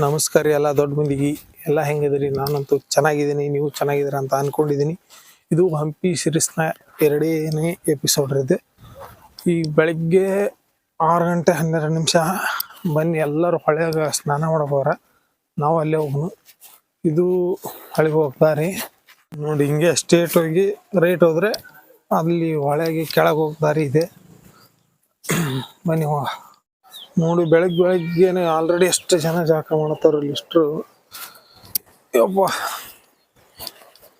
ನಮಸ್ಕಾರ ಎಲ್ಲ ದೊಡ್ಡ ಮಂದಿಗೆ. ಎಲ್ಲ ಹೆಂಗಿದ್ರಿ ನಾನಂತೂ ಚೆನ್ನಾಗಿದ್ದೀನಿ. ನೀವು ಚೆನ್ನಾಗಿದ್ದೀರ ಅಂತ ಅಂದ್ಕೊಂಡಿದ್ದೀನಿ ಇದು ಹಂಪಿ ಸಿರೀಸ್ನ ಎರಡನೇ ಎಪಿಸೋಡ್ ಇದೆ. ಈ ಬೆಳಗ್ಗೆ ಆರು ಗಂಟೆ ಹನ್ನೆರಡು ನಿಮಿಷ ಬನ್ನಿ, ಎಲ್ಲರೂ ಹೊಳೆಯಾಗ ಸ್ನಾನ ಮಾಡಬೋರ ನಾವು ಅಲ್ಲೇ ಹೋಗೋಣ. ಇದು ಹಳಿಗೆ ಹೋಗ್ತಾರೆ ನೋಡಿ, ಹಿಂಗೆ ಸ್ಟೇಟ್ ಹೋಗಿ ರೈಟ್ ಹೋದರೆ ಅಲ್ಲಿ ಹೊಳೆಗೆ ಕೆಳಗೆ ಹೋಗ್ತಾರೆ ಇದೆ. ಬನ್ನಿ ಹೋಗ ನೋಡಿ ಬೆಳಗ್ಗೆ ಬೆಳಗ್ಗೆನೆ ಆಲ್ರೆಡಿ ಎಷ್ಟು ಜನ ಜಾಕ ಮಾಡತ್ತಾರ ಇಷ್ಟರು ಯಪ್ಪ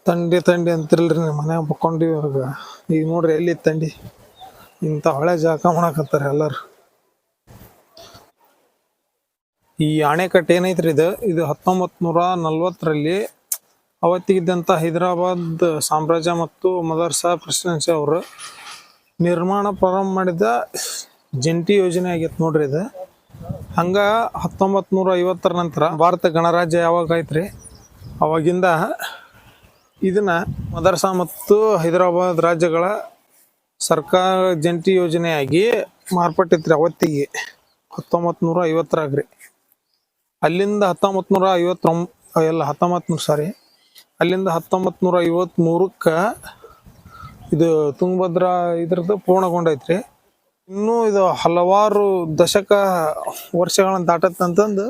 ತಂಡಿ ತಂಡಿ ಅಂತಿರಲ್ರಿ ನಿಮ್ಮ ಮನ್ಯಾಗ ಬಕ್ಕೊಂಡು ಇವಾಗ. ಈಗ ನೋಡ್ರಿ ಎಲ್ಲಿ ತಂಡಿ. ಇಂಥ ಹೊಳೆ ಜಾಕ ಮಾಡಕತ್ತಾರ ಎಲ್ಲರು. ಈ ಅಣೆಕಟ್ಟು ಏನೈತ್ರಿ ಇದು? ಇದು ಹತ್ತೊಂಬತ್ ನೂರ ನಲ್ವತ್ತರಲ್ಲಿ ಅವತ್ತಿಗಿದ್ದಂಥ ಹೈದರಾಬಾದ್ ಸಾಮ್ರಾಜ್ಯ ಮತ್ತು ಮದರ್ಸಾ ಪ್ರೆಸಿಡೆನ್ಸಿ ಅವರು ನಿರ್ಮಾಣ ಪ್ರಾರಂಭ ಮಾಡಿದ ಜಂಟಿ ಯೋಜನೆ ಆಗೈತೆ ನೋಡ್ರಿ ಇದು. ಹಂಗ ಹತ್ತೊಂಬತ್ ನೂರ ಐವತ್ತರ ನಂತರ ಭಾರತ ಗಣರಾಜ್ಯ ಯಾವಾಗ ಐತ್ರಿ ಅವಾಗಿಂದ ಇದನ್ನ ಮದರ್ಸಾ ಮತ್ತು ಹೈದರಾಬಾದ್ ರಾಜ್ಯಗಳ ಸರ್ಕಾರ ಜಂಟಿ ಯೋಜನೆಯಾಗಿ ಮಾರ್ಪಟ್ಟಿತ್ರಿ ಅವತ್ತಿಗೆ. ಹತ್ತೊಂಬತ್ ನೂರ ಐವತ್ತರಾಗ್ರಿ ಅಲ್ಲಿಂದ ಹತ್ತೊಂಬತ್ ನೂರ ಐವತ್ತೊಂಬ ಎಲ್ಲ ಹತ್ತೊಂಬತ್ ನೂರು ಸಾರಿ ಅಲ್ಲಿಂದ ಹತ್ತೊಂಬತ್ ನೂರ ಐವತ್ಮೂರಕ್ಕೆ ಇದು ತುಂಗಭದ್ರಾ ಇದ್ರದ್ದು ಪೂರ್ಣಗೊಂಡೈತ್ರಿ. ಇನ್ನೂ ಇದು ಹಲವಾರು ದಶಕ ವರ್ಷಗಳನ್ನ ದಾಟತ್ತಂತಂದು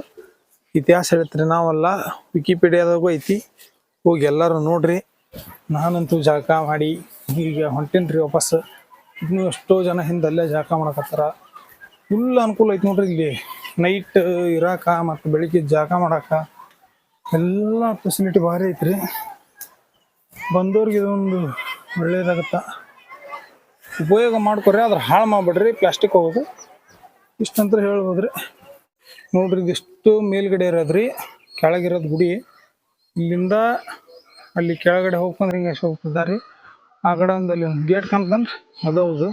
ಇತಿಹಾಸ ಹೇಳ್ತೀರಿ ನಾವೆಲ್ಲ. ವಿಕಿಪೀಡಿಯಾದಾಗೂ ಐತಿ. ಹೋಗಿ ಎಲ್ಲರೂ ನೋಡ್ರಿ. ನಾನಂತೂ ಜಳಕ ಮಾಡಿ ಈಗ ಹೊಂಟೇನ್ರಿ ವಾಪಸ್. ಇನ್ನೂ ಎಷ್ಟೋ ಜನ ಹಿಂದೆ ಅಲ್ಲೇ ಜಳಕ ಮಾಡಕತ್ತಾರ. ಫುಲ್ ಅನುಕೂಲ ಐತಿ ನೋಡ್ರಿ ಇಲ್ಲಿ. ನೈಟ್ ಇರಾಕ ಮತ್ತು ಬೆಳಿಗ್ಗೆ ಜಾಗ ಮಾಡಾಕ. ಎಲ್ಲ ಫೆಸಿಲಿಟಿ ಭಾರಿ ಐತ್ರಿ. ಬಂದವ್ರಿಗೆ ಇದೊಂದು ಒಳ್ಳೇದಾಗತ್ತ. ಉಪಯೋಗ ಮಾಡ್ಕೊರಿ ಅದ್ರ ಹಾಳು ಮಾಡ್ಬಿಡ್ರಿ ಪ್ಲಾಸ್ಟಿಕ್ ಹೋಗೋದು. ಇಷ್ಟಂತ ಹೇಳ್ಬೋದ್ರಿ. ನೋಡ್ರಿ ಇದಿಷ್ಟು ಮೇಲ್ಗಡೆ ಇರೋದ್ರಿ, ಕೆಳಗಿರೋದು ಗುಡಿ. ಇಲ್ಲಿಂದ ಅಲ್ಲಿ ಕೆಳಗಡೆ ಹೋಗ್ಕೊಂಡ್ರೆ ಹಿಂಗೆ ಹೋಗ್ತಿದ್ದಾರೆ ಆ ಕಡೆ ಒಂದು ಅಲ್ಲಿ ಗೇಟ್ ಕಾಣ್ತನ್ರಿ ಅದೌದು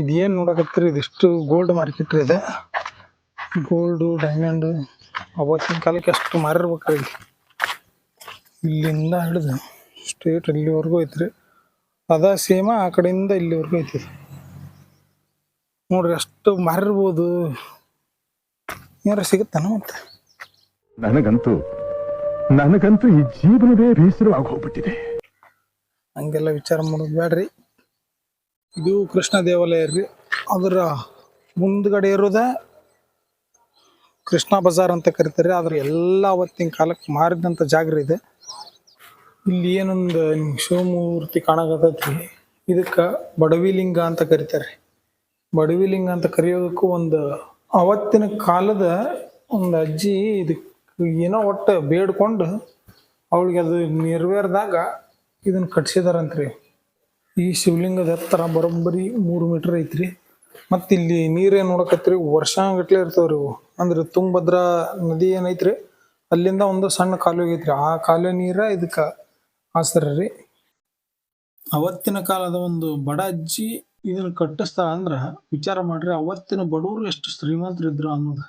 ಇದೇನು ನೋಡಕತ್ತೀರಿ? ಇದಿಷ್ಟು ಗೋಲ್ಡ್ ಮಾರ್ಕೆಟ್ ರೀ ಇದೆ. ಗೋಲ್ಡು ಡೈಮಂಡ್ ಅವತ್ತಿನ ಕಾಲಕ್ಕೆ ಅಷ್ಟು ಮಾರಿರ್ಬೇಕ್ರಿ ಇಲ್ಲಿ. ಇಲ್ಲಿಂದ ಹಿಡಿದು ಸ್ಟ್ರೇಟ್ ಇಲ್ಲಿವರೆಗೂ ಐತ್ರಿ. ಅದ ಸೇಮ ಆ ಕಡೆಯಿಂದ ಇಲ್ಲಿವರೆಗೂ ಐತಿ. ನೋಡ್ರಿ ಅಷ್ಟು ಮಾರಿರ್ಬೋದು. ಏನಾರ ಸಿಗುತ್ತಾನ ಮತ್ತೆ? ನನಗಂತೂ ನನಗಂತೂ ಈ ಜೀವನವೇ ಬೇಸರವಾಗಿ ಹೋಗ್ಬಿಟ್ಟಿದೆ. ಹಂಗೆಲ್ಲ ವಿಚಾರ ಮಾಡೋದು ಬೇಡ್ರಿ ಇದು ಕೃಷ್ಣ ದೇವಾಲಯ ರೀ. ಅದರ ಮುಂದ್ಗಡೆ ಇರೋದ ಕೃಷ್ಣ ಬಜಾರ್ ಅಂತ ಕರಿತಾರೆ. ಅದ್ರ ಎಲ್ಲ ಅವತ್ತಿನ ಕಾಲಕ್ಕೆ ಮಾರಿದಂತ ಜಾಗ ಇದೆ. ಇಲ್ಲಿ ಏನೊಂದು ಶಿವಮೂರ್ತಿ ಕಾಣಕತ್ತೈತಿ ಇದಕ್ಕೆ ಬಡವಿಲಿಂಗ ಅಂತ ಕರಿತಾರೆ. ಬಡವಿಲಿಂಗ ಅಂತ ಕರೆಯೋದಕ್ಕೂ ಒಂದು ಅವತ್ತಿನ ಕಾಲದ ಒಂದು ಅಜ್ಜಿ ಇದಕ್ಕೆ ಏನೋ ಒಟ್ಟು ಬೇಡ್ಕೊಂಡು ಅವಳಿಗೆ ಅದು ನೆರವೇರಿದಾಗ ಇದನ್ನು ಕಟ್ಸಿದಾರಂತ್ರಿ. ಈ ಶಿವಲಿಂಗದ ಎತ್ತರ ಬರೋಬ್ಬರಿ ಮೂರು ಮೀಟರ್ ಐತ್ರಿ. ಮತ್ತೆ ಇಲ್ಲಿ ನೀರೇನು ನೋಡಕತ್ರಿ ವರ್ಷಾಂಗಟ್ಲೆ ಇರ್ತಾವ್ರಿ ಇವು. ಅಂದ್ರೆ ತುಂಗಭದ್ರಾ ನದಿ ಏನೈತ್ರಿ, ಅಲ್ಲಿಂದ ಒಂದು ಸಣ್ಣ ಕಾಲುವೆ ಐತ್ರಿ ಆ ಕಾಲುವೆ ನೀರ ಇದಕ್ಕ ಆಸರ್ರಿ ಅವತ್ತಿನ ಕಾಲದ ಒಂದು ಬಡ ಅಜ್ಜಿ ಇದನ್ನ ಕಟ್ಟಿಸ್ತಾರ ಅಂದ್ರ ವಿಚಾರ ಮಾಡ್ರಿ, ಅವತ್ತಿನ ಬಡವರು ಎಷ್ಟು ಶ್ರೀಮಂತರಿದ್ರು ಅನ್ನೋದು.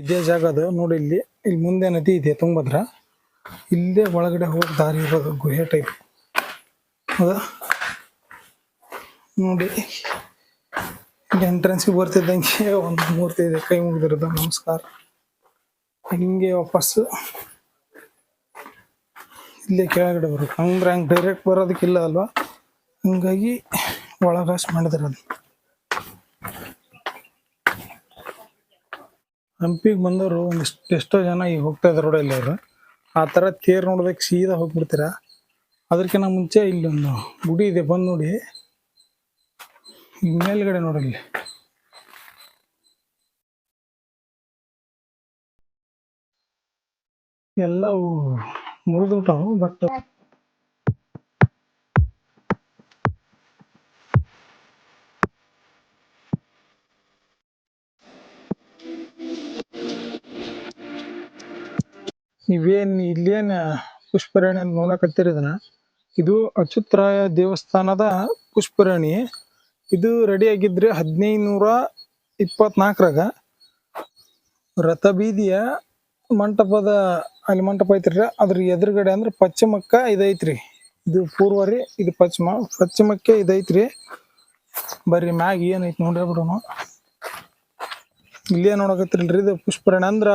ಇದೇ ಜಾಗ ಅದು ನೋಡಿ ಇಲ್ಲಿ ಇಲ್ಲಿ ಮುಂದೆ ನದಿ ಇದೆ ತುಂಬದ್ರ ಇಲ್ಲೇ ಒಳಗಡೆ ಹೋಗಿ ದಾರಿ ಇರೋದು ಗುಹೆ ಟೈಪ್ ಅದ ನೋಡಿ, ಇಲ್ಲಿ ಎಂಟ್ರೆನ್ಸ್ಗೆ ಬರ್ತಿದ್ದಂಗೆ ಒಂದು ಮೂರ್ತಿ ಇದೆ, ಕೈ ಮುಗಿದಿರೋದು. ನಮಸ್ಕಾರ. ಹಿಂಗೆ ವಾಪಸ್ ಇಲ್ಲೇ ಕೆಳಗಡೆ ಬರೋದು ಹಂಗ್ರೆ ಹಂಗೆ ಡೈರೆಕ್ಟ್ ಬರೋದಕ್ಕಿಲ್ಲ ಅಲ್ವಾ? ಹಂಗಾಗಿ ಒಳಗಾಸ್ ಮಾಡಿದ್ರು ಅದು. ಹಂಪಿಗೆ ಬಂದವರು ಒಂದಿಷ್ಟು ಎಷ್ಟೋ ಜನ ಈಗ ಹೋಗ್ತಾ ಇದ್ದಾರೆ ರೋಡಲ್ಲಿ ಅವರು. ಆ ಥರ ತೇರು ನೋಡ್ಬೇಕು, ಸೀದಾ ಹೋಗ್ಬಿಡ್ತೀರ? ಅದಕ್ಕಿಂತ ಮುಂಚೆ ಇಲ್ಲೊಂದು ಗುಡಿ ಇದೆ, ಬಂದು ನೋಡಿ. ಮೇಲ್ಗಡೆ ನೋಡಿ ಇಲ್ಲಿ. ಎಲ್ಲವೂ ಮುರಿದು ಬಿಟ್ಟಾವು ಬಟ್ ಇವೇನ್ ಇಲ್ಲೇನ್ ಪುಷ್ಪರಾಣಿ ಅಂತ ನೋಡಕತ್ತೀರಿ ಇದನ್ನ ಇದು ಅಚ್ಯುತರಾಯ ದೇವಸ್ಥಾನದ ಪುಷ್ಪರಾಣಿ. ಇದು ರೆಡಿ ಆಗಿದ್ರೆ ಹದಿನೈದು ನೂರ ಇಪ್ಪತ್ನಾಲ್ಕರಾಗ ರಥಬೀದಿಯ ಮಂಟಪದ, ಅಲ್ಲಿ ಮಂಟಪ ಐತ್ರಿ ಅದ್ರ ಎದುರುಗಡೆ ಅಂದ್ರೆ ಪಶ್ಚಿಮಕ್ಕ ಇದೈತ್ರಿ ಇದು ಪೂರ್ವ ರೀ ಇದು ಪಶ್ಚಿಮ, ಪಶ್ಚಿಮಕ್ಕೆ ಇದೈತ್ರಿ ಬರ್ರಿ ಮ್ಯಾಗ ಏನೈತಿ ನೋಡ್ರಿ ಬಿಡೋಣ. ಇಲ್ಲೇ ನೋಡಕತ್ತಿರಲ್ರಿ ಇದು ಪುಷ್ಪರಾಣಿ ಅಂದ್ರ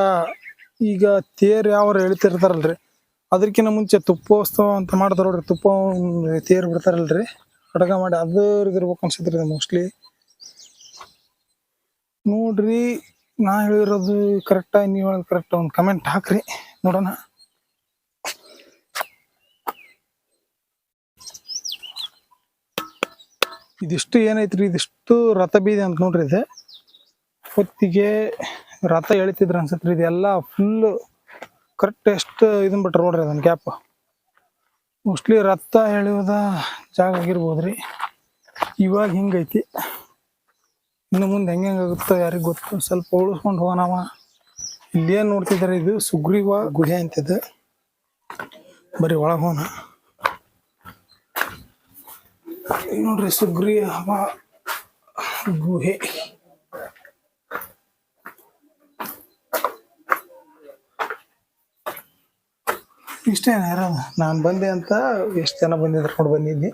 ಈಗ ತೇರ್ ಯಾವ ಎಳಿತಿರ್ತಾರಲ್ರಿ. ಅದಕ್ಕಿಂತ ಮುಂಚೆ ತುಪ್ಪೋತ್ಸವ ಅಂತ ಮಾಡ್ತಾರ ನೋಡ್ರಿ ತುಪ್ಪ ತೇರು ಬಿಡ್ತಾರಲ್ರಿ. ಅಡಗ ಮಾಡಿ ಅದು ಇರ್ಬೇಕು ಅನ್ಸತ್ರಿ ಮೋಸ್ಟ್ಲಿ ನೋಡ್ರಿ, ನಾ ಹೇಳಿರೋದು ಕರೆಕ್ಟಾ ನೀವು ಹೇಳೋದು ಕರೆಕ್ಟ್ ಒಂದು ಕಮೆಂಟ್ ಹಾಕ್ರಿ. ನೋಡೋಣ. ಇದಿಷ್ಟು ಏನೈತ್ರಿ, ಇದಿಷ್ಟು ರಥ ಬೀದಿ ಅಂತ ನೋಡ್ರಿ ಇದೆ. ಹೊತ್ತಿಗೆ ರಥ ಎಳಿತಿದ್ರು ಅನ್ಸತ್ರಿ ಇದೆಲ್ಲ ಫುಲ್ ಕರೆಕ್ಟ್ ಎಷ್ಟು ಇದನ್ ಬಿಟ್ರೆ ನೋಡ್ರಿ ಅದನ್ನ ಗ್ಯಾಪ್ ಮೋಸ್ಟ್ಲಿ ರಥ ಎಳೆಯೋದ ಜಾಗ ಆಗಿರ್ಬೋದ್ರಿ ಇವಾಗ ಹಿಂಗೈತಿ. ಇನ್ನು ಮುಂದೆ ಹೆಂಗೆ ಆಗುತ್ತೋ ಯಾರಿಗೆ ಗೊತ್ತು ಸ್ವಲ್ಪ ಉಳಿಸ್ಕೊಂಡು ಹೋಗೋಣವ ಇಲ್ಲೇನು ನೋಡ್ತಿದ್ದಾರೆ ಇದು ಸುಗ್ರೀವ ಗುಹೆ ಅಂತಿದ್ದು ಬರೀ ಒಳಗೆ ಹೋಗೋಣ. ನೋಡ್ರಿ ಸುಗ್ರೀವ ಗುಹೆ. ಇಷ್ಟೇನ ಇರೋದು ನಾನು ಬಂದೆ ಅಂತ ಎಷ್ಟು ಜನ ಬಂದಿದ್ರು ನೋಡಿ ಬಂದಿದ್ದೆ?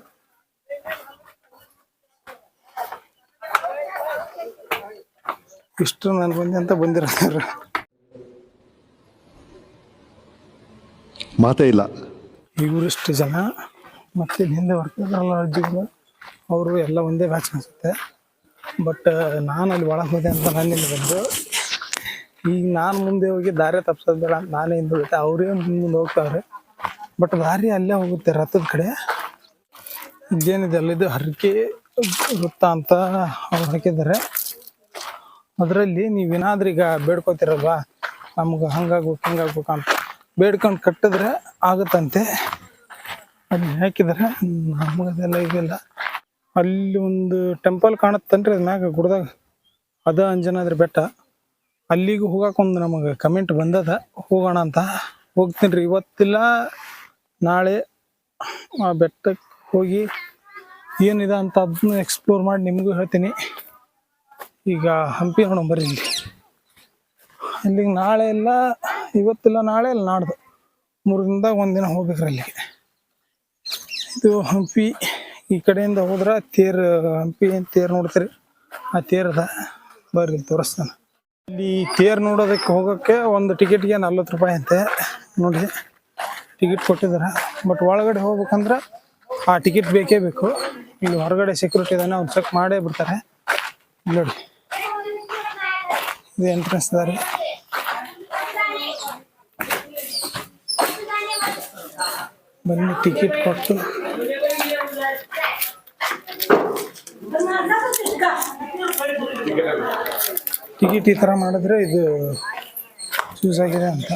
ಇಷ್ಟು ನಾನು ಬಂದೆ ಅಂತ ಬಂದಿರ್ತಾರೆ ಮಾತೇ ಇಲ್ಲ. ಇವರಿಷ್ಟು ಜನ ಮತ್ತೆ ಹಿಂದೆ ಬರ್ತಿದ್ರಲ್ಲ ಅಜ್ಜಿಗಳು ಅವರು ಎಲ್ಲ ಒಂದೇ ಬ್ಯಾಚ್ ಅನ್ಸುತ್ತೆ. ಬಟ್ ನಾನು ಅಲ್ಲಿ ಒಳಗೆ ಹೋದೆ ಅಂತ ನನ್ನಿಂದ ಬಂದು ಈಗ ನಾನು ಮುಂದೆ ಹೋಗಿ ದಾರಿ ತಪ್ಸೋದು ಬೇಡ. ನಾನೇ ಹಿಂದೆ ಹೋಗುತ್ತೆ. ಅವರೇ ಮುಂದೆ ಹೋಗ್ತಾವ್ರೆ. ಬಟ್ ದಾರಿ ಅಲ್ಲೇ ಹೋಗುತ್ತೆ ರಥದ ಕಡೆ. ಇದೇನಿದೆ ಅಲ್ಲಿದ್ದು ಹರಕೆ ವೃತ್ತ ಅಂತ ಅವ್ರು ಹಾಕಿದ್ದಾರೆ. ಅದರಲ್ಲಿ ನೀವೇನಾದ್ರೂ ಈಗ ಬೇಡ್ಕೋತಿರಲ್ವಾ? ನಮ್ಗೆ ಹಂಗಾಗ್ಬೇಕು, ಹಿಂಗಾಗ್ಬೇಕು ಅಂತ. ಬೇಡ್ಕೊಂಡು ಕಟ್ಟಿದ್ರೆ ಆಗುತ್ತಂತೆ. ಅಲ್ಲಿ ನಮ್ಗೆ ನಮಗದೆಲ್ಲ ಇದೆಲ್ಲ. ಅಲ್ಲಿ ಒಂದು ಟೆಂಪಲ್ ಕಾಣುತ್ತನ್ರಿ ಅದ್ಮ್ಯಾಗ, ಗುಡ್ದಾಗ. ಅದ ಅಂಜನಾದ್ರಿ ಬೆಟ್ಟ. ಅಲ್ಲಿಗೂ ಹೋಗಕ್ಕೆ ಒಂದು ನಮಗೆ ಕಮೆಂಟ್ ಬಂದದ. ಹೋಗೋಣ ಅಂತ. ಹೋಗ್ತೀನಿ ರೀ. ಇವತ್ತಿಲ್ಲ, ನಾಳೆ ಆ ಬೆಟ್ಟಕ್ಕೆ ಹೋಗಿ ಏನಿದೆ ಅಂತ ಅದನ್ನ ಎಕ್ಸ್ಪ್ಲೋರ್ ಮಾಡಿ ನಿಮಗೂ ಹೇಳ್ತೀನಿ. ಈಗ ಹಂಪಿ ನೋಡೋಣ ಬರ್ರಿ ಇಲ್ಲಿ. ಅಲ್ಲಿಗೆ ನಾಳೆ ಇಲ್ಲ, ಇವತ್ತಿಲ್ಲ, ನಾಳೆ ಇಲ್ಲ, ನಾಡ್ದು. ಮೂರು ದಿನದಾಗ ಒಂದಿನ ಹೋಗ್ಬೇಕ್ರಿ ಅಲ್ಲಿಗೆ ಇದು ಹಂಪಿ. ಈ ಕಡೆಯಿಂದ ಹೋದ್ರೆ ತೇರು, ಹಂಪಿ ತೇರು ನೋಡ್ತೀರಿ? ಆ ತೇರದ ಬರ್ರಿ ತೋರಿಸ್ತಾನೆ. ಇಲ್ಲಿ ತೇರ್ ನೋಡೋದಕ್ಕೆ ಹೋಗೋಕ್ಕೆ ಒಂದು ಟಿಕೆಟ್ಗೆ ನಲ್ವತ್ತು ರೂಪಾಯಿ ಅಂತೆ. ನೋಡಿ, ಟಿಕೆಟ್ ಕೊಟ್ಟಿದ್ದಾರೆ. ಬಟ್ ಒಳಗಡೆ ಹೋಗ್ಬೇಕಂದ್ರೆ ಆ ಟಿಕೆಟ್ ಬೇಕೇ ಬೇಕು. ಇಲ್ಲಿ ಹೊರಗಡೆ ಸೆಕ್ಯೂರಿಟಿ ಇದಾನೆ, ಅವ್ನು ಚೆಕ್ ಮಾಡೇ ಬಿಡ್ತಾರೆ. ನೋಡಿ, ಇದು ಎಂಟ್ರೆನ್ಸ್ ದಾರಿ. ಬನ್ನಿ, ಟಿಕೆಟ್ ಕೊಟ್ಟು. ಟಿಕೆಟ್ ಈ ಥರ ಮಾಡಿದ್ರೆ ಇದು ಯೂಸ್ ಆಗಿದೆ ಅಂತ.